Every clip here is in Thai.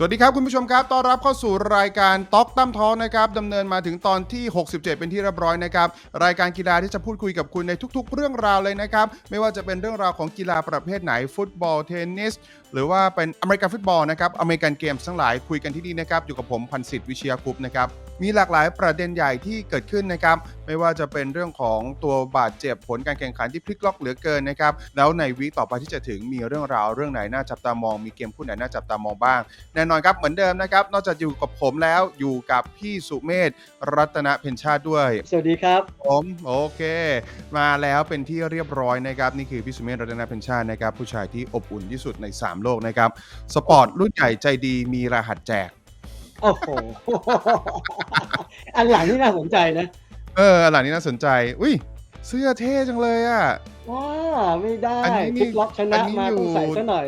สวัสดีครับ คุณผู้ชมครับ ต้อนรับเข้าสู่รายการต็อกตั้มท้องนะครับดำเนินมาถึงตอนที่ 67 เป็นที่เรียบร้อยนะครับ รายการกีฬาที่จะพูดคุยกับคุณในทุกๆ เรื่องราวเลยนะครับ ไม่ว่าจะเป็นเรื่องราวของกีฬาประเภทไหน ฟุตบอล เทนนิสหรือว่าเป็นอเมริกันฟุตบอลนะครับอเมริกันเกมส์ทั้งหลายคุยกันที่นี่นะครับอยู่กับผมพันสิทธิ์วิเชียคุปต์นะครับมีหลากหลายประเด็นใหญ่ที่เกิดขึ้นนะครับ ไม่ว่าจะเป็นเรื่องของตัวบาดเจ็บผลการแข่งขันที่พลิกล็อกเหลือเกินนะครับ แล้วในวีคต่อไปที่จะถึงมีเรื่องราวเรื่องไหนน่าจับตามอง มีเกมคู่ไหนน่าจับตามองบ้าง แน่นอนครับเหมือนเดิมนะครับ นอกจากอยู่กับผมแล้วอยู่กับพี่สุเมธรัตนเพนชาติด้วย สวัสดีครับ ผมโอเค มาแล้วเป็นที่เรียบร้อยนะครับ นี่คือพี่สุเมธรัตนเพนชาตินะครับ ผู้ชายที่อบอุ่นที่สุดใน 3โลกนะครับ สปอร์ตรุ่นใหญ่ใจดีมีรหัสแจก โอ้โห อันหลังนี่น่าสนใจนะ เอออันหลังนี้น่าสนใจ อุ้ย เสื้อเท่จังเลยอะว้าไม่ได้อันนี้นี่พลิกล็อกชอันะนนี้มาอยู่ต้องใส่ซะหน่อย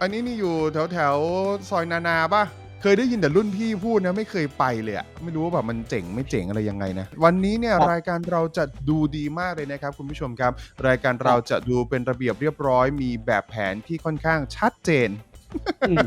อันนี้นี่อยู่แถวแถวๆซอยนานาป่ะ เคยได้ยินแต่รุ่นพี่พูดนะไม่เคยไปเลยอะไม่รู้ว่าแบบมันเจ๋งไม่เจ๋งอะไรยังไงนะ วันนี้เนี่ยครับรายการเราจะดูดีมากเลยนะครับคุณผู้ชมครับ รายการเราจะดูเป็นระเบียบเรียบร้อย มีแบบแผนที่ค่อนข้างชัดเจน อืม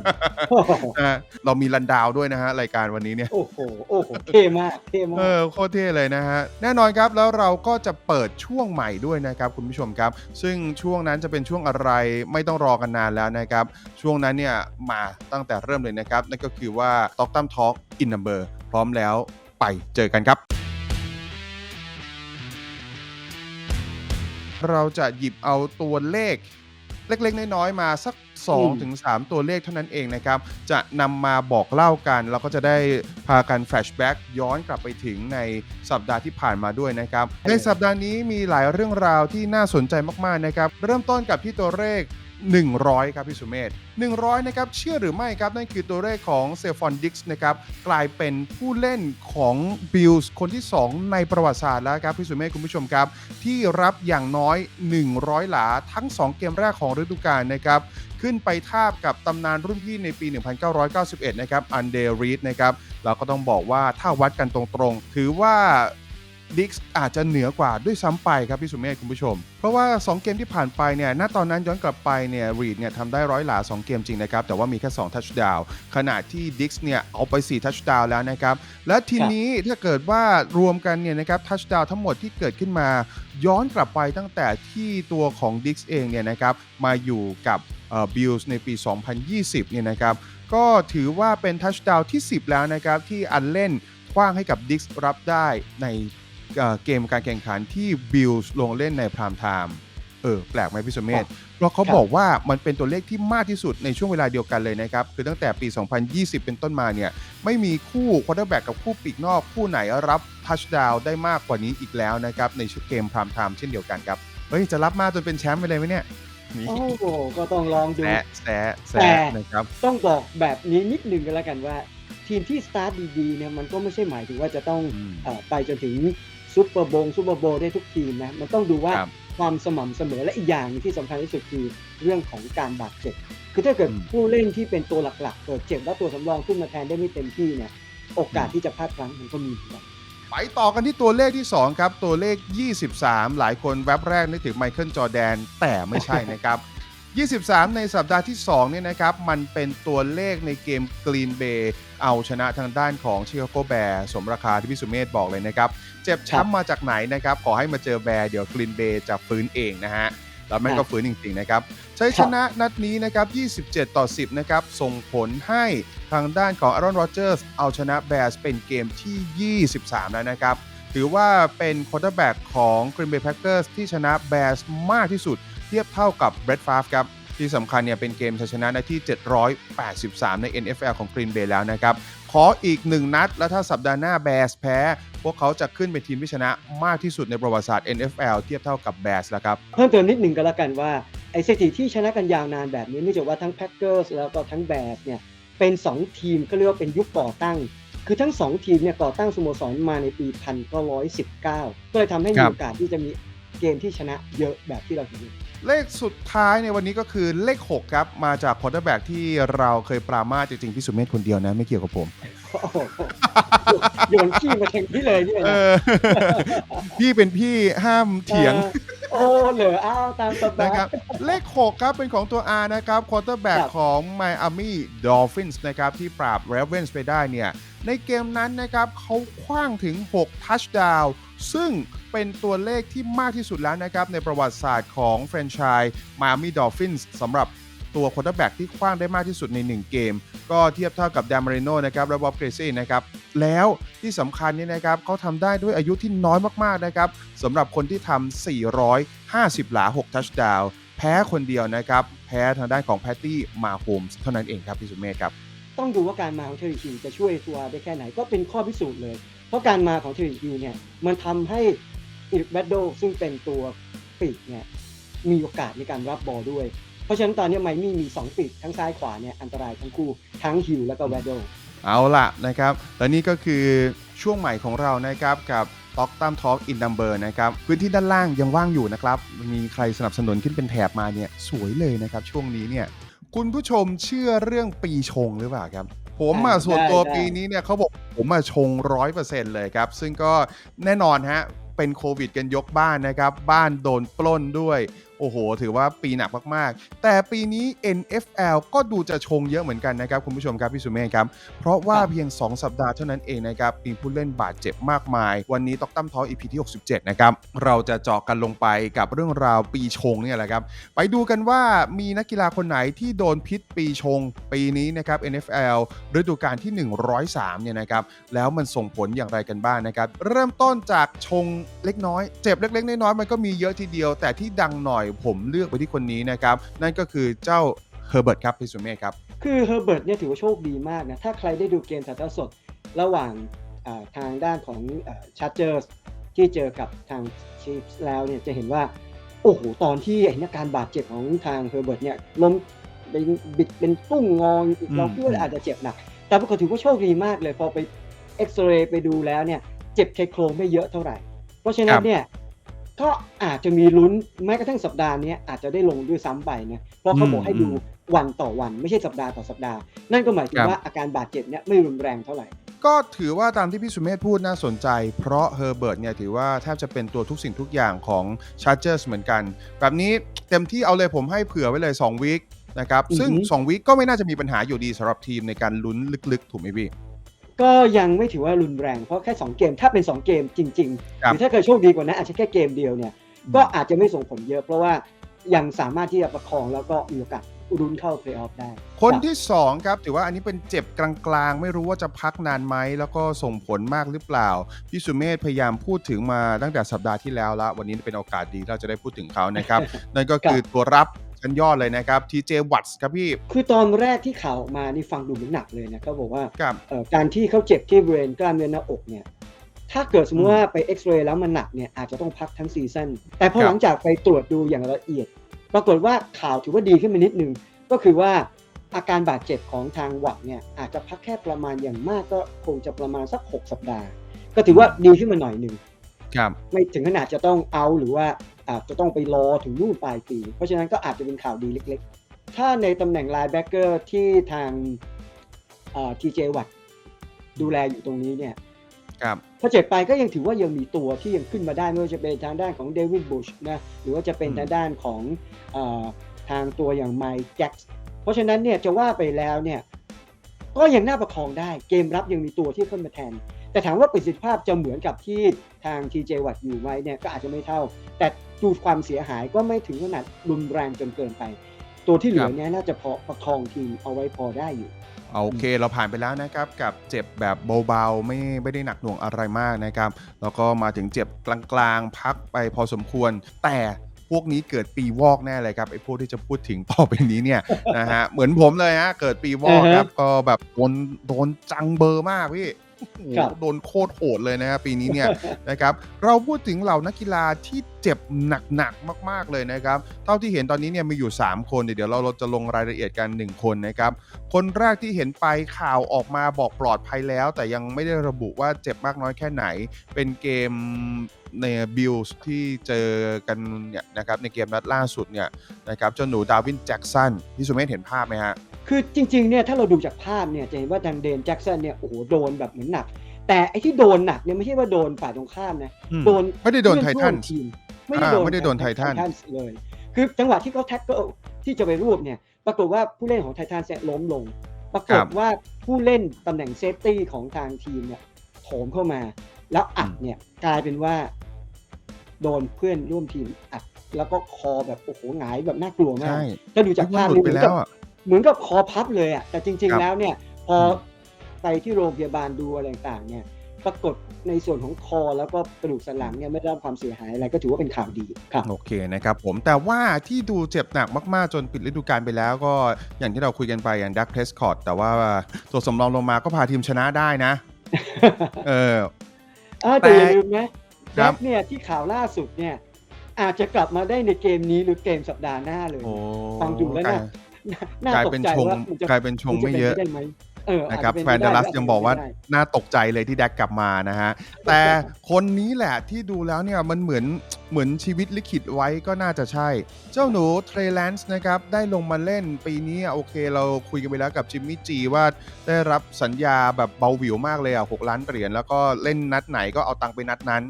โอ้โหนะฮะเรามีรันดาวด้วยนะฮะ รายการวันนี้เนี่ย โอ้โห โอ้โห เท่มาก เท่มาเอกอโคตรเท่เลยนะฮะ แน่นอนครับ แล้วเราก็จะเปิดช่วงใหม่ด้วยนะครับคุณผู้ชมครับ ซึ่งช่วงนั้นจะเป็นช่วงอะไรไม่ต้องรอกันนานแล้วนะครับ ช่วงนั้นเนี่ยมาตั้งแต่เริ่มเลยนะครับ นั่นก็คือว่า t อกตั้มทอล์กอินนัมเบอร์พร้อมแล้วไปเจอกันครับเราจะหยิบเอาตัวเลข เล็กๆ น้อยๆมาสักอืม 2ถึง3ตัวเลขเท่านั้นเองนะครับ จะนำมาบอกเล่ากัน แล้วก็จะได้พากันแฟลชแบ็กย้อนกลับไปถึงในสัปดาห์ที่ผ่านมาด้วยนะครับ ในสัปดาห์นี้มีหลายเรื่องราวที่น่าสนใจมากๆนะครับ เริ่มต้นกับที่ตัวเลข 100 ครับพี่สุเมธ100 นะครับ เชื่อหรือไม่ครับ นั่นคือตัวเลขของเซฟอนดิกส์นะครับ กลายเป็นผู้เล่นของบิลส์คนที่ 2 ในประวัติศาสตร์แล้วครับ พี่สุเมธคุณผู้ชมครับ ที่รับอย่างน้อย 100 หลาทั้ง 2 เกมแรกของฤดูกาลนะครับ ขึ้นไปทาบกับตำนานรุ่นพี่ในปี 1991 นะครับ อันเดรีดนะครับเราก็ต้องบอกว่าถ้าวัดกันตรงๆ ถือว่า ดิกส์อาจจะเหนือกว่าด้วยซ้ำไปครับพี่สุเมธคุณผู้ชม เพราะว่า 2 เกมที่ผ่านไปเนี่ยณตอนนั้นย้อนกลับไปเนี่ยรีดเนี่ยทำได้ร้อยหลา 2 เกมจริงนะครับ แต่ว่ามีแค่2ทัชดาวขณะที่ดิกส์เนี่ยเอาไป 4 ทัชดาวแล้วนะครับ และทีนี้ถ้าเกิดว่ารวมกันเนี่ยนะครับทัชดาวทั้งหมดที่เกิดขึ้นมา ย้อนกลับไปตั้งแต่ที่ตัวของดิกส์เองเนี่ยนะครับมาอยู่กับบิลส์ในปี 2020 เนี่ยนะครับก็ถือว่าเป็นทัชดาวที่ 10 แล้วนะครับที่อันเล่นคว้างให้กับดิกส์รับได้ใน เอ่อเกมการแข่งขันที่บิลส์ลงเล่นในพรามไทม์เออแปลกไหมพี่สมเมธเพราะเขาครับบอกว่ามันเป็นตัวเลขที่มากที่สุดในช่วงเวลาเดียวกันเลยนะครับ คือตั้งแต่ปี 2020 เป็นต้นมาเนี่ย ไม่มีคู่ควอเตอร์แบ็กกับคู่ปีกนอกคู่ไหนรับทัชดาวได้มากกว่านี้อีกแล้วนะครับ ในชุดเกมพรามไทม์เช่นเดียวกันครับ เฮ้ย จะรับมากจนเป็นแชมป์ไปเลยไหมเนี่ยนี่โอ้โหก็ต้องลองดูแซะแซะแซะแต่นะครับต้องบอกแบบนี้นิดนึงกันแล้วกันว่า ทีมที่สตาร์ทดีๆเนี่ยมันก็ไม่ใช่หมายถึงว่าจะต้องอืมเอ่อไปจนถึง ซุปเปอร์โบงซุปเปอร์โบว์ได้ทุกทีมนะมันต้องดูว่าครับความสม่ำเสมอและอีกอย่างหนึ่งที่สำคัญที่สุดคือเรื่องของการบาดเจ็บ คือถ้าเกิดอืมผู้เล่นที่เป็นตัวหลักๆเกิดเจ็บแล้วตัวสำรองขึ้นมาแทนได้ไม่เต็มที่เนี่ยโอกาสที่จะพลาดพลั้งมันก็มีเหมือนกันไปต่อกันที่ตัวเลขที่ 2 ครับ ตัวเลข 23 หลายคนแวบแรกนึกถึงไมเคิลจอร์แดนแต่ไม่ใช่นะครับ 23 ในสัปดาห์ที่ 2 เนี่ยนะครับ มันเป็นตัวเลขในเกมกรีนเบย์เอาชนะทางด้านของชิคาโกแบร์สมราคาที่พี่สุเมธบอกเลยนะครับ เจ็บช้ำมาจากไหนนะครับ ขอให้มาเจอแบร์เดี๋ยวกรีนเบย์จะฟื้นเองนะฮะแล้วแม่งก็ฟื้นจริงๆนะครับใช้ชนะนัดนี้นะครับ 27 ต่อ 10 นะครับ ส่งผลให้ทางด้านของอารอนโรเจอร์สเอาชนะแบร์สเป็นเกมที่ 23 แล้วนะครับ ถือว่าเป็นควอเตอร์แบ็กของ Green Bay Packers ที่ชนะแบร์สมากที่สุด เทียบเท่ากับเบรดฟาฟครับที่สำคัญเนี่ยเป็นเกมชัยชนะในที่ 783 ใน NFL ของ Green Bay แล้วนะครับ ขออีก 1 นัด แล้วถ้าสัปดาห์หน้าแบร์สแพ้ พวกเขาจะขึ้นเป็นทีมที่ชนะมากที่สุดในประวัติศาสตร์ NFL เทียบเท่ากับแบร์สแล้วครับ เพิ่มเติมนิดหนึ่งก็แล้วกันว่า ไอ้สถิติที่ชนะกันยาวนานแบบนี้เนื่องจากว่าทั้งแพ็กเกอร์สแล้วก็ทั้งแบร์เนี่ยเป็น 2 ทีมก็เรียกว่าเป็นยุคก่อตั้ง คือทั้งสองทีมเนี่ยก่อตั้งสโมสรมาในปี 1919 ก็เลยทำให้คมีรับโอกาสที่จะมีเกมที่ชนะเยอะแบบที่เราเห็นอยู่ เลขสุดท้ายในวันนี้ก็คือเลข 6 ครับ มาจากคอร์เตอร์แบ็กที่เราเคยปรามาสจริงๆพี่สุเมธคนเดียวนะ ไม่เกี่ยวกับผมโอ้โหโยนขี้มาแทงพี่เลยเนี่ยเอนะอพี่เป็นพี่ห้ามเถียงเออโอ้เหลืออ้าวตามสบายนะครับเลข 6 ครับ เป็นของตัว R นะครับควอเตอร์แบ็กครับของ Miami Dolphins นะครับ ที่ปราบ Ravens ไปได้เนี่ย ในเกมนั้นนะครับเขาคว้างถึง 6 ทัชดาวน์ ซึ่งเป็นตัวเลขที่มากที่สุดแล้วนะครับ ในประวัติศาสตร์ของแฟรนไชส์ Miami Dolphins สำหรับตัวควอเตอร์แบ็กที่คว้างได้มากที่สุดใน 1 เกม ก็เทียบเท่ากับด a มาริโนนะครับและบ๊อบเกรซี่นะครับ แล้วที่สำคัญนี่นะครับเขาทำได้ด้วยอายุที่น้อยมากๆนะครับสำหรับคนที่ทำ450 หลา 6 ทัชดาวน์แพ้คนเดียวนะครับ แพ้ทางด้านของแพตตี้มาโฮมส์เท่านั้นเองครับพี่สุเมธครับ ต้องดูว่าการมาของเทอริคิวจะช่วยตัวได้แค่ไหนก็เป็นข้อพิสูจน์เลย เพราะการมาของเทอริคิวเนี่ยมันทำให้อิริกแบดโดซึ่งเป็นตัวปีกเนี่ยมีโอกาสในการรับบอลด้วย เพราะฉะนั้นตอนนี้ไมมี่มี 2 ปีกทั้งซ้ายขวาเนี่ยอันตรายทั้งคู่ทั้งฮิวและก็แวดโดเอาล่ะนะครับ และนี่ก็คือช่วงใหม่ของเรานะครับกับ t อกตั้มทอ l อินดัมเบอร์นะครับ พื้นที่ด้านล่างยังว่างอยู่นะครับ มีใครสนับสนุนขึ้นเป็นแถบมาเนี่ยสวยเลยนะครับ ช่วงนี้เนี่ยคุณผู้ชมเชื่อเรื่องปีชงหรือเปล่าครับ ผมอะได้ส่วนตัวได้ปีนี้เนี่ยเขาบอกผมอะชงร้อยเปอร์เซ็นต์เลยครับ ซึ่งก็แน่นอนฮะเป็นโควิดกันยกบ้านนะครับ บ้านโดนปล้นด้วย โอ้โห ถือว่าปีหนักมากๆ แต่ปีนี้ NFL ก็ดูจะชงเยอะเหมือนกันนะครับ คุณผู้ชมครับ พี่สุเมฆครับ เพราะว่าครับเพียง 2 สัปดาห์เท่านั้นเองนะครับมีผู้เล่นบาดเจ็บมากมาย วันนี้ตอกตั้มทอ EP ที่ 67 นะครับ เราจะเจาะกันลงไปกับเรื่องราวปีชงเนี่ยแหละครับ ไปดูกันว่ามีนักกีฬาคนไหนที่โดนพิษปีชง ปีนี้นะครับ NFL ฤดูกาลที่ 103 เนี่ยนะครับแล้วมันส่งผลอย่างไรกันบ้างนะครับเริ่มต้นจากชงเล็กน้อย เจ็บเล็กๆน้อยๆมันก็มีเยอะทีเดียว แต่ที่ดังหน่อยผมเลือกไปที่คนนี้นะครับ นั่นก็คือเจ้าเฮอร์เบิร์ตครับพี่สุเมฆครับ คือเฮอร์เบิร์ตเนี่ยถือว่าโชคดีมากนะ ถ้าใครได้ดูเกมถ่ายทอดสดระหว่างอ่าทางด้านของชาร์เจอร์สที่เจอกับทางชีฟส์แล้วเนี่ยจะเห็นว่า โอ้โห ตอนที่เห็นอาการบาดเจ็บของทางเฮอร์เบิร์ตเนี่ยล้มเป็นบิดเป็นตุ้งงออืมเราคิดว่าอาจจะเจ็บหนัก แต่ปรากฏถือว่าโชคดีมากเลย พอไปเอ็กซเรย์ไปดูแล้วเนี่ย เจ็บชายโครงไม่เยอะเท่าไหร่ เพราะฉะนั้นเนี่ย ก็อาจจะมีลุ้นแม้กระทั่งสัปดาห์นี้อาจจะได้ลงด้วยซ้ำไปนะเพราะเขาบอกให้ดูวันต่อวันไม่ใช่สัปดาห์ต่อสัปดาห์ นั่นก็หมายถึงครับว่าอาการบาดเจ็บเนี่ยไม่รุนแรงเท่าไหร่ ก็ถือว่าตามที่พี่สุเมธพูดน่าสนใจ เพราะเฮอร์เบิร์ตเนี่ยถือว่าแทบจะเป็นตัวทุกสิ่งทุกอย่างของชาร์เจอร์สเหมือนกัน แบบนี้เต็มที่เอาเลยผมให้เผื่อไว้เลย 2 วีคนะครับอือฮึซึ่ง 2 วีคก็ไม่น่าจะมีปัญหาอยู่ดีสำหรับทีมในการลุ้นลึกๆ ถูกไหมพี่ ก็ยังไม่ถือว่ารุนแรงเพราะแค่ 2 เกมถ้าเป็น 2 เกมจริงๆครับหรือถ้าเกิดโชคดีกว่านั้นอาจจะแค่เกมเดียวเนี่ยก็อาจจะไม่ส่งผลเยอะ เพราะว่ายังสามารถที่จะประคองแล้วก็มีโอกาสรุนเข้าเพลย์ออฟได้ คนรับที่ 2 ครับถือว่าอันนี้เป็นเจ็บกลางๆ ไม่รู้ว่าจะพักนานไหม แล้วก็ส่งผลมากหรือเปล่า พี่สุเมธพยายามพูดถึงมาตั้งแต่สัปดาห์ที่แล้วละวันนี้เป็นโอกาสดีที่เราจะได้พูดถึงเขานะครับ นั่นก็คือตัวรับ ชั้นยอดเลยนะครับ TJ Watts ครับพี่ คือตอนแรกที่ข่าวออกมานี่ฟังดูเหมือนหนักเลยนะเขาบอกว่ากับ เอ่อการที่เขาเจ็บที่บริเวณกล้ามเนื้อหน้าอกเนี่ยถ้าเกิดสมมติว่าไปเอ็กซเรย์แล้วมันหนักเนี่ยอาจจะต้องพักทั้งซีซั่นแต่พอครับ หลังจากไปตรวจดูอย่างละเอียด ปรากฏว่าข่าวถือว่าดีขึ้นมานิดนึง ก็คือว่าอาการบาดเจ็บของทางหวัดเนี่ยอาจจะพักแค่ประมาณอย่างมากก็คงจะประมาณสัก 6 สัปดาห์ ก็ถือว่าดีขึ้นมาหน่อยหนึ่ง ครับ ไม่ถึงขนาดจะต้องเอาหรือว่า อาจจะต้องไปรอถึงนู่นปลายปี เพราะฉะนั้นก็อาจจะเป็นข่าวดีเล็กๆ ถ้าในตำแหน่งไลน์แบ็กเกอร์ที่ทางทีเจวัตดูแลอยู่ตรงนี้เนี่ยครับพอเจ็บไปก็ยังถือว่ายังมีตัวที่ยังขึ้นมาได้ไม่ว่าจะเป็นทางด้านของเดวิดบุชนะหรือว่าจะเป็นอืมทางด้านของเออทางตัวอย่างไมค์แจ็กส์เพราะฉะนั้นเนี่ยจะว่าไปแล้วเนี่ยก็ยังน่าประคองได้เกมรับยังมีตัวที่ขึ้นมาแทน แต่ถามว่าประสิทธิภาพจะเหมือนกับที่ทาง TJ วัดอยู่ไหมเนี่ยก็อาจจะไม่เท่า แต่ ดูความเสียหายก็ไม่ถึงขนาดรุนแรงจนเกินไป ตัวที่เหลืคอรับเนี่ยน่าจะพอประคองทีมเอาไว้พอได้อยู่โอเคเราผ่านไปแล้วนะครับกับเจ็บแบบเบาๆไม่ไม่ได้หนักหน่วงอะไรมากนะครับ แล้วก็มาถึงเจ็บกลางๆ พักไปพอสมควร แต่พวกนี้เกิดปีวอกแน่เลยครับไอ้พวกที่จะพูดถึงต่อไปนี้เนี่ยนะฮะเหมือนผมเลยฮะเกิดปีวอกครับก็แบบโดนโดนจังเบอร์มากพี่โอ้โห ครับโดนโคตรโหดเลยนะฮะปีนี้เนี่ยนะครับเราพูดถึงเหล่านักกีฬาที่เจ็บหนักๆมาก ๆเลยนะครับเท่าที่เห็นตอนนี้เนี่ยมีอยู่ 3 คนเดี๋ยวเราเราจะลงรายละเอียดกัน 1 คนนะครับคนแรกที่เห็นไปข่าวออกมาบอกปลอดภัยแล้ว แต่ยังไม่ได้ระบุว่าเจ็บมากน้อยแค่ไหน เป็นเกมในบิลส์ที่เจอกันเนี่ยนะครับในเกมนัดล่าสุดเนี่ยนะครับเจ้าหนูดาวินแจ็กสันพี่สุเมธเห็นภาพไหมฮะ คือจริงๆเนี่ยถ้าเราดูจากภาพเนี่ยจะเห็นว่าทางเดนแจ็กสันเนี่ยโอ้โหโดนแบบเหมือนหนัก แต่ไอ้ที่โดนหนักเนี่ยไม่ใช่ว่าโดนฝ่ายตรงข้ามนะอืมโดนไม่ได้โดนไททันเพื่อร่วมทีมอ่าไม่ได้โดนไททันเลยคือจังหวะที่เขาแท็กเกิลที่จะไปรวบเนี่ยปรากฏว่าผู้เล่นของไททันเนี่ยล้มลง ปรากฏว่าผู้เล่นตำแหน่งเซฟตี้ของทางทีมเนี่ยโถมเข้ามา แล้วอัดเนี่ยกลายเป็นว่า โดนเพื่อนร่วมทีมอัดแล้วก็คอแบบโอ้โหหงายแบบน่ากลัวมากใช่ถ้าดูจากภาพหลุดนี่ไปเหมือนแล้กับวอะ เหมือนกับคอพับเลยอะแต่จริงครัๆบแล้วเนี่ยพออมไปที่โรงพยาบาลดูอะไรต่างๆเนี่ยปรากฏในส่วนของคอแล้วก็กระดูกสันหลังเนี่ยไม่ได้รับความเสียหายอะไรก็ถือว่าเป็นข่าวดีครับโอเคนะครับผมแต่ว่าที่ดูเจ็บหนักมากๆ จนปิดฤดูกาลไปแล้วก็อย่างที่เราคุยกันไปอย่างดักเพรสคอร์ดแต่ว่าตัวสำรองลงมาก็พาทีมชนะได้นะ เอออ่าแต่อย่าลืมนะครัแจ็บคเนี่ยที่ข่าวล่าสุดเนี่ยอาจจะกลับมาได้ในเกมนี้หรือเกมสัปดาห์หน้าเลยโอ้ฟังดูแล้วกลาเนี่ยยน่า กลายตกเป็นใจชงว่ามันจะกลายเป็นชงมันจะไม่เป็นเยอะปได้ไหมเอออาจนะครับจะเป็แฟนดัลลัสไปไยังบอกว่าได้น่าตกใจเลยที่แดกกลับมานะฮะ แต่คนนี้แหละที่ดูแล้วเนี่ยมันเหมือนเหมือนชีวิตลิขิตไว้ก็น่าจะใช่ เจ้าหนูเทรแลนซ์นะครับ ได้ลงมาเล่นปีนี้อะโอเคเราคุยกันไปแล้วกับจิมมี่จีว่าได้รับสัญญาแบบเบาหวิวมากเลยอะ6ล้านเหรียญแล้วก็เล่นนัดไหนก็เอาตังค์ไปนัดนั้น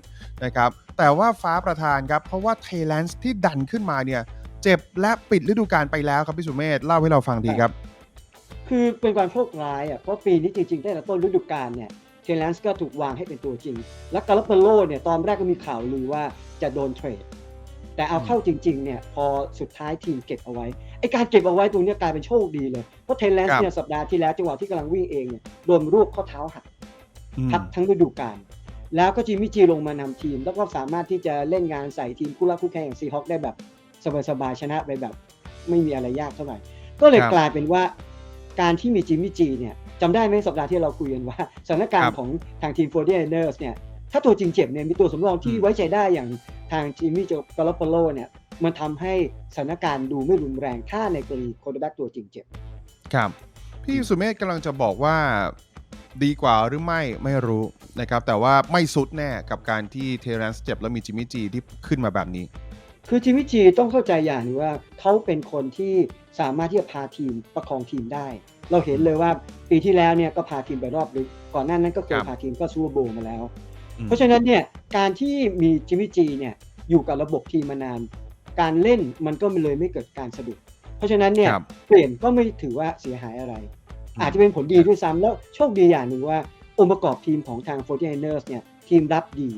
นะครับ แต่ว่าฟ้าประธานครับ เพราะว่าเทรแลนซ์ที่ดันขึ้นมาเนี่ย เจ็บและปิดฤดูกาลไปแล้วครับพี่สุเมธเล่าให้เราฟังทีครับ คือเป็นความโชคร้ายอะเพราะปีนี้จริงๆตั้งแต่ต้นฤดูกาลเนี่ยเทเลนส์ก็ถูกวางให้เป็นตัวจริง แล้วกาลเปโลเนี่ยตอนแรกก็มีข่าวลือว่าจะโดนเทรด แต่เอาเข้าจริงๆเนี่ยพอสุดท้ายทีมเก็บเอาไว้ไอการเก็บเอาไว้ตรงเนี้ยกลายเป็นโชคดีเลย เพราะเทเลนครัส์บเนี่ยสัปดาห์ที่แล้วจังหวะที่กำลังวิ่งเองเนี่ยโดนรูปข้อเท้าหักอืมพักทั้งฤดูกาลแล้วก็จิมมี่จีลงมานำทีม แล้วก็สามารถที่จะเล่นงานใส่ทีมคู่รักคู่แข่งอย่างซีฮอคได้แบบ สบายๆชนะไปแบบไม่มีอะไรยากเท่าไหร่ ก็เลยครับกลายเป็นว่าการที่มีจิมมี่จีเนี่ยจำได้ไหมสัปดาห์ที่เราคุยกันว่าสถานการครัณ์บของทางทีมโฟร์ดีเนอร์สเนี่ยถ้าตัวจริงเจ็บเนี่ยมีตัวสำรองที่อืมไว้ใจได้อย่างทางจิมมี่โจกาลาโปโลเนี่ยมันทำให้สถานการณ์ดูไม่รุนแรงถ้าในกรณีโคดแบ็กตัวจริงเจ็บ ครับ พี่สุเมธกำลังจะบอกว่าดีกว่าหรือไม่ไม่รู้นะครับ แต่ว่าไม่สุดแน่กับการที่เทเรนส์เจ็บแล้วมีจิมมี่จีที่ขึ้นมาแบบนี้ คือจิมมี่จีต้องเข้าใจอย่างหนึงว่าเขาเป็นคนที่สามารถที่จะพาทีมประคองทีมได้ เราเห็นเลยว่าปีที่แล้วเนี่ยก็พาทีมไปรอบลึกก่อนหน้านั้นก็เคยครับพาทีมก็ซูเปอร์โบว์มาแล้วอืมเพราะฉะนั้นเนี่ยการที่มีจิมมี่จีเนี่ยอยู่กับระบบทีมมานาน การเล่นมันก็เลยไม่เกิดการสะดุด เพราะฉะนั้นเนี่ยครับเปลี่ยนก็ไม่ถือว่าเสียหายอะไรอืมอาจจะเป็นผลดีด้วยซ้ำแล้วโชคดีอย่างหนึ่งว่าองค์ประกอบทีมของทาง f o r t i n e r s เนี่ยทีมรับดี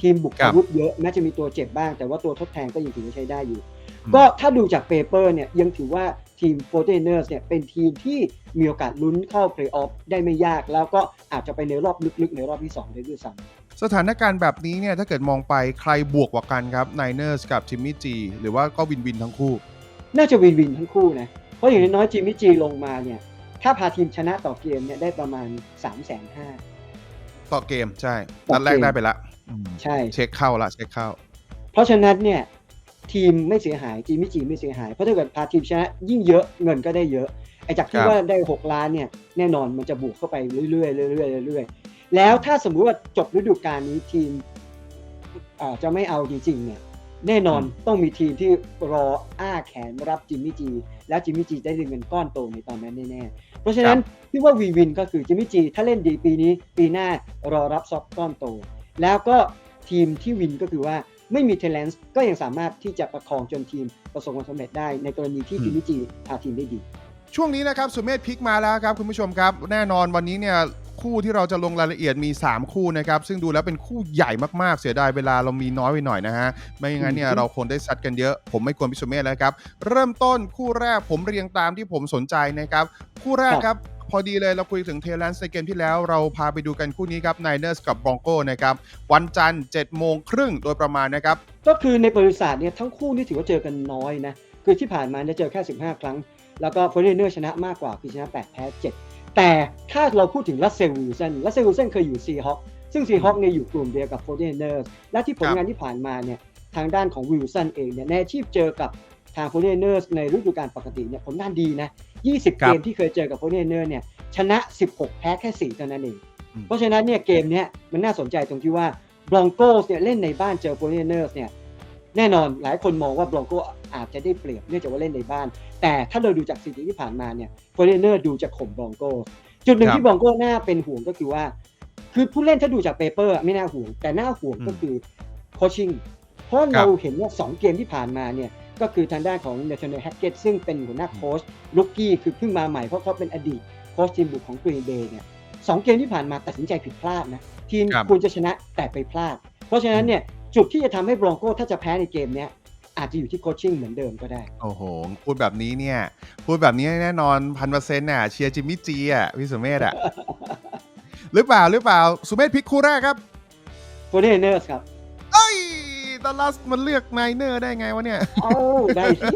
ทีมบุกครัอาบวุธเยอะแม้จะมีตัวเจ็บบ้าง แต่ว่าตัวทดแทนก็ยังถือว่าใช้ได้อยู่อืมก็ถ้าดูจากเปเปอร์เนี่ยยังถือว่าทีม f o r t i n e r s เนี่ยเป็นทีมที่มีโอกาสลุ้นเข้าเพลย์ออฟได้ไม่ยาก แล้วก็อาจจะไปในรอบลึกๆ ในรอบที่2ได้ด้วยซ้ำสถานการณ์แบบนี้เนี่ยถ้าเกิดมองไปใครบวกกว่ากันครับไนเนอร์สกับจิมมี่จีหรือว่าก็วินวินทั้งคู่น่าจะวินวินทั้งคู่นะเพราะอย่างน้อยๆจิมมี่จีลงมาเนี่ยถ้าพาทีมชนะต่อเกมเนี่ยได้ประมาณ3 5 0 0 0 0ต่อเกมใช่ต่อนัดแรกเกม ได้ไปละอืม ใช่ เช็คเข้าละเช็คเข้า เพราะฉะนั้นเนี่ยทีมไม่เสียหายจิมมี่จีไม่เสียหาย เพราะถ้าเกิดพาทีมชนะยิ่งเยอะเงินก็ได้เยอะไอ้จากที่ครับว่าได้ 6 ล้านเนี่ยแน่นอนมันจะบวกเข้าไปเรื่อยๆเรื่อยๆเรื่อยๆแล้วถ้าสมมุติว่าจบฤดูกาลนี้ทีมอ่าจะไม่เอาจริงๆเนี่ยแน่นอนต้องมีทีมที่รออ้าแขนรับจิมมี่จี แล้วจิมมี่จีได้เงินก้อนโตในตอนนั้นแน่ๆ เพราะฉะนั้นที่ว่าวีวินก็คือจิมมี่จี ถ้าเล่นดีปีนี้ปีหน้ารอรับซอฟก้อนโต แล้วก็ทีมที่วินก็คือว่าไม่มีเทเลนส์ก็ยังสามารถที่จะประคองจนทีมประสบความสำเร็จได้ในกรณีที่อืมจิมมี่จีพาทีมได้ดี ช่วงนี้นะครับสุเมธพลิกมาแล้วครับคุณผู้ชมครับ แน่นอนวันนี้เนี่ยคู่ที่เราจะลงรายละเอียดมี 3 คู่นะครับ ซึ่งดูแล้วเป็นคู่ใหญ่มากๆ เสียดายเวลาเรามีน้อยไปหน่อยนะฮะ ไม่อย่างนั้นเนี่ยอืมเราคงได้ซัดกันเยอะ ผมไม่ควรพิสุเมธแล้วครับ เริ่มต้นคู่แรกผมเรียงตามที่ผมสนใจนะครับ คู่แรกครับ พอดีเลยเราคุยถึงเทเลนส์ในเกมที่แล้วเราพาไปดูกันคู่นี้ครับไนเนอร์สกับบรองโกนะครับ วันจันทร์7โมงครึ่งโดยประมาณนะครับ ก็คือในบริษัทเนี่ยทั้งคู่นี่ถือว่าเจอกันน้อยนะ คือที่ผ่านมาเนี่ยเจอแค่ 15 ครั้ง แล้วก็ฟอร์เรเนอร์ชนะมากกว่าคือชนะ 8 แพ้ 7 แต่ถ้าเราพูดถึงรัสเซลวิลสันรัสเซลวิลสันเคยอยู่ซีฮอคซึ่งซีฮอคเนี่ยอยู่กลุ่มเดียวกับฟอร์เรเนอร์และที่ผลงานที่ผ่านมาเนี่ยทางด้านของวิลสันเองเนี่ยในอาชีพเจอกับทางโฟเนเนอร์ในฤดูกาลปกติเนี่ยผลงานดีนะ 20ครัเกบมที่เคยเจอกับโฟเนเนอร์เนี่ยชนะ 16 แพ้แค่ 4 เท่านั้นเองอืมเพราะฉะนั้นเนี่ยเกมเนี้ยมันน่าสนใจตรงที่ว่าบรองโกสเนี่ยเล่นในบ้านเจอโฟเนเนอร์เนี่ยแน่นอนหลายคนมองว่าบรองโกอาจจะได้เปรียบเนื่องจากว่าเล่นในบ้าน แต่ถ้าเราดูจากสถิติที่ผ่านมาเนี่ยโฟเนเนอร์ดูจะข่มบรองโกจุดหนึ่งครับที่บรองโกน่าเป็นห่วงก็คือว่า คือผู้เล่นถ้าดูจากเปเปอร์ไม่น่าห่วง แต่น่าห่วงก็คือโคชชิ่งเพราะเราเห็นว่า 2 เกมที่ผ่านมาเนี่ย ก็คือทางด้านของเนเธอร์เนลแฮกเกตซึ่งเป็นหัวหน้าโค้ชลูกกี้คือเพิ่งมาใหม่เพราะเขาเป็นอดีตโค้ชทีมบุกของกรีนเบย์เนี่ยสองเกมที่ผ่านมาตัดสินใจผิดพลาดนะทีมครับควรจะชนะแต่ไปพลาด เพราะฉะนั้นเนี่ยจุดที่จะทำให้บรองโกถ้าจะแพ้ในเกมเนี้ยอาจจะอยู่ที่โคชชิ่งเหมือนเดิมก็ได้ โอ้โห พูดแบบนี้เนี่ย พูดแบบนี้แน่นอนพันเปอร์เซ็นต์น่ะเชียร์จิมมี่จีอะพี่สุเมธอะหรือเปล่าหรือเปล่าสุเมธพิกคู่แรกครับโฟเนเนอร์สครับเอ้ย ดัลลัสมันเลือกไนเนอร์ได้ไงวะเนี่ย เอาได้สิ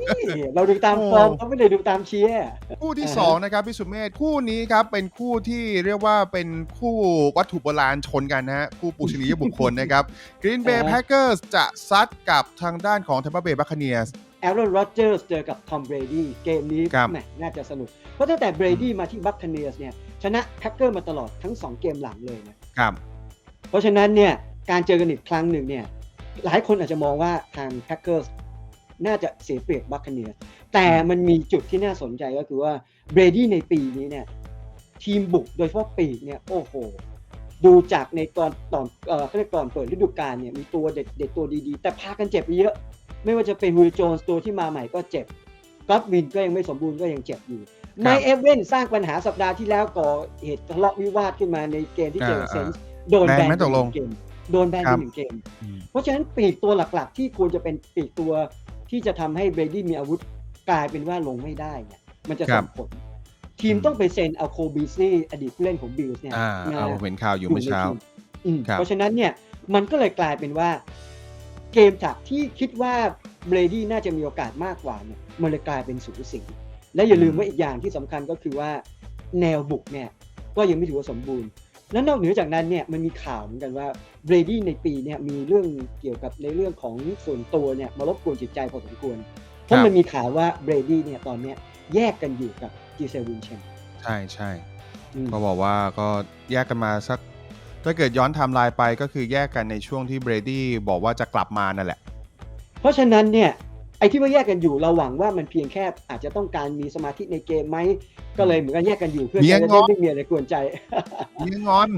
เราดูตามโอ้ฟอร์มเขาไม่ได้ดูตามเชียร์ คู่ที่อ่าฮะสองนะครับพี่สุเมธคู่นี้ครับเป็นคู่ที่เรียกว่าเป็นคู่วัตถุโบราณชนกันนะฮะคู่ปูชนียบุคคลนะครับ Green Bay อ่าฮะ Packers จะซัดกับทางด้านของ Tampa Bay Buccaneers แอรอนโรเจอร์สเจอกับทอมเบรดี้เกมนี้ครับแหมน่าจะสนุก เพราะตั้งแต่เบรดี้มาที่บัคคเนียสเนี่ยชนะแพ็คเกอร์มาตลอดทั้ง 2 เกมหลังเลยนะครับ เพราะฉะนั้นเนี่ยการเจอกันอีกครั้งหนึ่งเนี่ย หลายคนอาจจะมองว่าทางแพ็คเกอร์สน่าจะเสียเปรียบบัคคเนียสแต่มันมีจุดที่น่าสนใจก็คือว่าเบรดี้ในปีนี้เนี่ย ทีมบุกโดยเฉพาะปีกเนี่ย โอ้โห ดูจากในตอนตอนเอ่อเขาเรียกก่อนเปิดฤดูกาลเนี่ย มีตัวเด็ดเด็ดตัวดีๆ แต่พากันเจ็บไปเยอะ ไม่ว่าจะเป็นวิลโจนส์ตัวที่มาใหม่ก็เจ็บก็อตวินก็ยังไม่สมบูรณ์ก็ยังเจ็บอยู่ไมเอฟเว่นสร้างปัญหาสัปดาห์ที่แล้วก่อเหตุทะเลาะวิวาทขึ้นมาในเกมที่เจอกับอ่าเซนส์โดนแบแบนนไหมตกลงไปหนึ่เกม โดนแบนครัไปบหนึ่งเกม เพราะฉะนั้นปีกตัวหลักๆ ที่ควรจะเป็นปีกตัวที่จะทำให้เบรดี้มีอาวุธกลายเป็นว่าลงไม่ได้เนี่ยมันจะครัส่บงผล ทีมต้องไปเซ็นเอาโคบีซี่อดีตผู้เล่นของบิลส์เนี่ยอ่ามาเอาผมเห็นข่าวอยู่เมื่อเช้าในทีมอืมครับเพราะฉะนั้นเนี่ยมันก็เลยกลายเป็นว่าเกมจากที่คิดว่าเบรดี้น่าจะมีโอกาสมากกว่าเนี่ยมันเลยกลายเป็นสูสีและอย่าลืมว่าอีกอย่างที่สำคัญก็คือว่าแนวบุกเนี่ยก็ยังไม่ถือว่าสมบูรณ์ และนอกเหนือจากนั้นเนี่ยมันมีข่าวเหมือนกันว่าเบรดี้ในปีเนี่ยมีเรื่องเกี่ยวกับในเรื่องของส่วนตัวเนี่ยมารบกวนจิตใจพอสมควร เพราะมันมีข่าวว่าเบรดี้เนี่ยตอนเนี้ยแยกกันอยู่กับจีเซลวินเชนใช่ใช่อืมก็บอกว่าก็แยกกันมาสัก ถ้าเกิดย้อนไทม์ไลน์ไปก็คือแยกกันในช่วงที่เบรดี้บอกว่าจะกลับมานั่นแหละ เพราะฉะนั้นเนี่ย ไอ้ที่ว่าแยกกันอยู่เราหวังว่ามันเพียงแค่อาจจะต้องการมีสมาธิในเกมไหมก็เลยเหมือนกันแยกกันอยู่เพื่อเมียจะงอนได้ไม่มีอะไรกวนใจมีงอน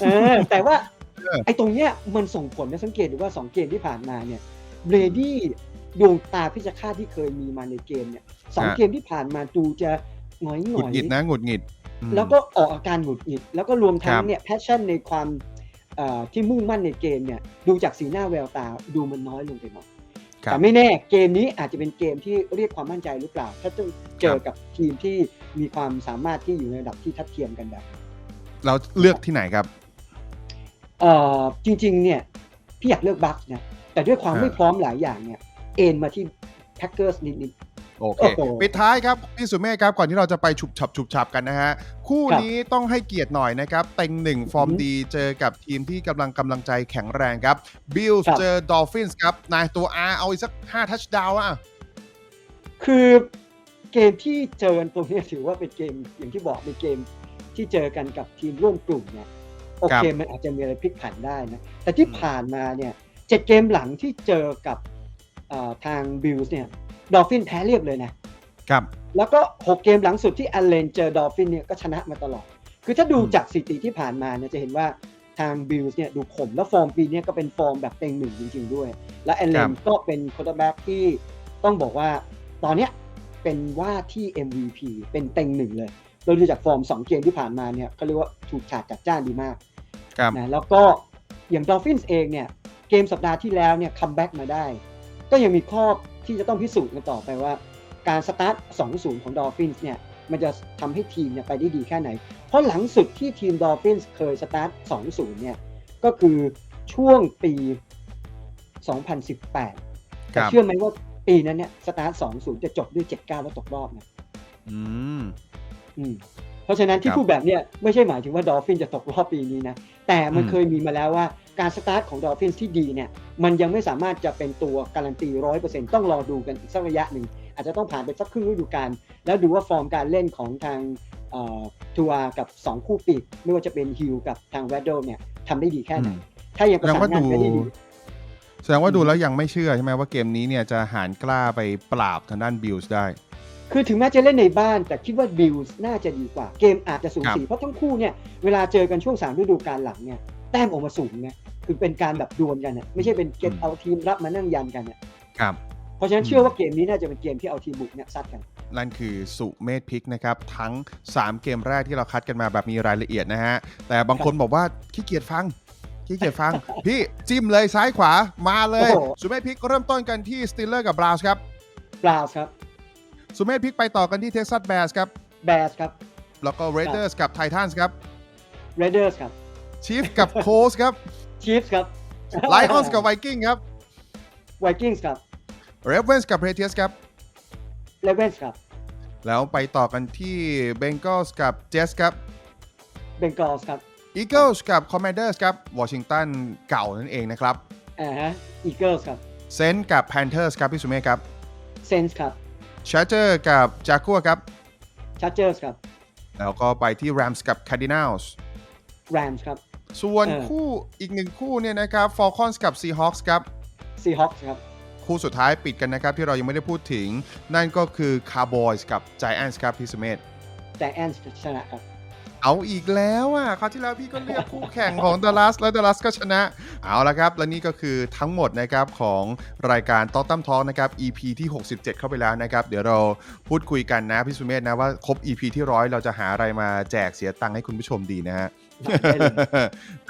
เออแต่ว่าเออไอ้ตรงเนี้ยมันส่งผลนะสังเกตดูว่า2เกมที่ผ่านมาเนี่ยเบรดี้ดวงตาพิชฆาตที่เคยมีมาในเกมเนี่ยสองฮะเกมที่ผ่านมาดูจะหงอยหหงงุดอยหงิดนะหงุดหงิดอืมแล้วก็ออกอาการหงุดหงิด แล้วก็รวมทั้คงรับเนี่ยแพชชั่นในความเอ่อที่มุ่งมั่นในเกมเนี่ยดูจากสีหน้าแววตาดูมันน้อยลงไปหน่อยครั แต่บไม่แน่เกมนี้อาจจะเป็นเกมที่เรียกความมั่นใจหรือเปล่า ถ้าต้องเจอกับทีมที่มีความสามารถที่อยู่ในระดับที่ทัดเทียมกันแบบเราเลือกที่ไหนครับเอ่อจริง ๆ เนี่ยพี่อยากเลือกบัคส์นะแต่ด้วยความอ่าไม่พร้อมหลายอย่างเนี่ย เอ็นมาที่แพ็กเกอร์สนิด โอเคโอ้โหปิดท้ายครับพี่สุเมฆครับก่อนที่เราจะไปฉุบฉับฉุบฉับกันนะฮะ คู่ครับนี้ต้องให้เกียรติหน่อยนะครับ เต็งหนึ่งฟอร์มอือหือดีเจอกับทีมที่กำลังกำลังใจแข็งแรงครับบิลครับเจอดอลฟินส์ครับ นายตัว R เอาอีกสัก5ทัชดาวอะๆคือเกมที่เจอกันตรงเนี้ยถือว่าเป็นเกมอย่างที่บอกเป็นเกมที่เจอกันกับทีมร่วมกลุ่มเนี่ยโอเคมันอาจจะมีอะไรพลิกผันได้นะ แต่ที่ผ่านมาเนี่ยเจ็ดเกมหลังที่เจอกับเอ่อทางบิลส์เนี่ย ดอฟฟินแพ้เรียบเลยนะครับแล้วก็ 6 เกมหลังสุดที่อัลเลนเจอดอลฟินเนี่ยก็ชนะมาตลอด คือถ้าดูอืมจากสถิติที่ผ่านมาเนี่ยจะเห็นว่าทางบิลส์เนี่ยดูข่มแล้วฟอร์มปีเนี้ยก็เป็นฟอร์มแบบเต็งหนึ่งจริง ๆ ด้วย และอัลเลนก็เป็นโค u ร์แบ็กที่ต้องบอกว่าตอนเนี้ยเป็นว่าที่ MVP เป็นเต็งหนึ่งเลยโดยดูจากฟอร์ม 2 เกมที่ผ่านมาเนี่ยก็เรียกว่าถูกฉาดจัดจ้านดีมากครับนะแล้วก็อย่างดอลฟินส์เองเนี่ยเกมสัปดาห์ที่แล้วเนี่ยคัมแบ็กมาได้ ก็ยังมีข้อ ที่จะต้องพิสูจน์กันต่อไปว่า การสตาร์ท 2-0 ของดอลฟินส์เนี่ยมันจะทำให้ทีมเนี่ยไปได้ดีแค่ไหน เพราะหลังสุดที่ทีมดอลฟินส์เคยสตาร์ท 2-0 เนี่ยก็คือช่วงปี 2018คแต่รับเชื่อไหมว่าปีนั้นเนี่ยสตาร์ท 2-0 จะจบด้วย 7-9 แล้วตกรอบนะอืมอืมเพ ราะฉะนั้นที่ครับพูดแบบเนี้ยไม่ใช่หมายถึงว่าดอลฟินจะตกรอบปีนี้นะ แต่มันอืมเคยมีมาแล้วว่าการสตาร์ทของดอลฟินที่ดีเนี่ยมันยังไม่สามารถจะเป็นตัวการันตีร้อยเปอร์เซ็นต์ต้องรอดูกันอีกสักระยะหนึ่ง อาจจะต้องผ่านไปสักครึ่งฤดูกาลแล้วดูว่าฟอร์มการเล่นของทางทัวร์กับ 2 คู่ปีก ไม่ว่าจะเป็นฮิลกับทางแวดโดเนี่ยทำได้ดีแค่ไหนอืมถ้ายังประสานงานกันได้ดีแสดงว่าดูแล้วยังไม่เชื่อใช่ไหมว่าเกมนี้เนี่ยจะหารกล้าไปปราบทางด้านบิลส์ได้ คือถึงแม้จะเล่นในบ้านแต่คิดว่าบิลส์น่าจะดีกว่า เกมอาจจะสูสีเพราะทั้งคู่เนี่ยเวลาเจอกันช่วง3ฤดูกาลหลังเนี่ยแต้มออกมาสูงเนี่ยคือเป็นการแบบดวลกันเนี่ยไม่ใช่เป็นเกมอืมเอาทีมรับมานั่งยันกันเนี่ยครับเพราะฉะนั้นเชื่อว่าเกมนี้น่าจะเป็นเกมที่เอาทีมบุกเนี่ยซัดกันนั่นคือสุเมธพิกนะครับ ทั้ง 3 เกมแรกที่เราคัดกันมาแบบมีรายละเอียดนะฮะ แต่บางคนบอกว่าขี้เกียจฟังขี้เกียจฟัง พี่จิ้มเลยซ้ายขวามาเลยโอ้โหสุเมธพิกเริ่มต้นกันที่สติลเลอร์กับบราวส์ครับบราวส์ครับ สุเมธพิกไปต่อกันที่เท็กซัสแบร์สครับแบสครับแล้วก็เรเดอร์สกับไททันส์ครับเรเดอร์สครับชีฟกับโคสครับชีฟส์ครับไลออนส์กับไวกิ้งครับไวกิ้งส์ครับเรเวนส์กับเพเทียสครับเลเวนส์ครับ แล้วไปต่อกันที่เบง g a ลส์กับเจสครับเบงกอลส์ครับอีเกิลส์กับคอมมานเดอร์สครับวอชิงตันเก่านั่นเองนะครับอ่าฮะอีเกิลส์ครับเซนต์กับแพนเทอร์สครับพี่สุเมฆครับเซนส์ครับ ชาร์เจอร์กับจากัวครับ ชาร์เจอร์สครับแล้วก็ไปที่ Rams กับ Cardinals แรมส์ครับ ส่วนเออ คู่อีกหนึ่งคู่เนี่ยนะครับ Falcons กับ Seahawks ครับ ซีฮอคส์ครับ คู่สุดท้ายปิดกันนะครับ ที่เรายังไม่ได้พูดถึง นั่นก็คือ Cowboys กับ Giants ครับพี่สุเมธ แต่แอนส์ชนะครับ เอาอีกแล้วอะคราวที่แล้วพี่ก็เลือกคู่แข่งของ Dallas แล้ว Dallas ก็ชนะ เอาละครับ และนี่ก็คือทั้งหมดนะครับของรายการต๊อกตั้มท้องนะครับ EP ที่ 67 เข้าไปแล้วนะครับ เดี๋ยวเราพูดคุยกันนะพี่สุเมธนะว่าครบ EP ที่ร้อยเราจะหาอะไรมาแจกเสียตังค์ให้คุณผู้ชมดีนะฮะ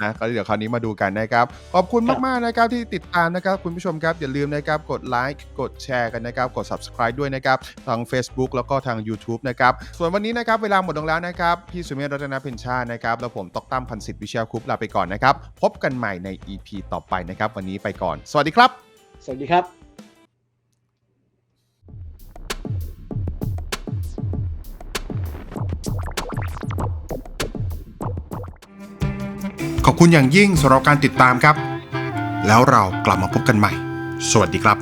นะก็เดี๋ยวคราวนี้มาดูกันนะครับ ขอบคุณครับมากๆนะครับที่ติดตามนะครับ คุณผู้ชมครับ อย่าลืมนะครับกดไลค์กดแชร์กันนะครับ กด subscribe ด้วยนะครับทาง Facebook แล้วก็ทาง YouTube นะครับ ส่วนวันนี้นะครับ เวลาหมดลงแล้วนะครับ พี่สุเมธรัตนเพ็ญชาตินะครับ แล้วผมตอกตั้มพันสิทธิ์วิเชียรคุปต์ลาไปก่อนนะครับ พบกันใหม่ใน EP ต่อไปนะครับ วันนี้ไปก่อน สวัสดีครับ สวัสดีครับ ขอบคุณอย่างยิ่งสำหรับการติดตามครับ แล้วเรากลับมาพบกันใหม่ สวัสดีครับ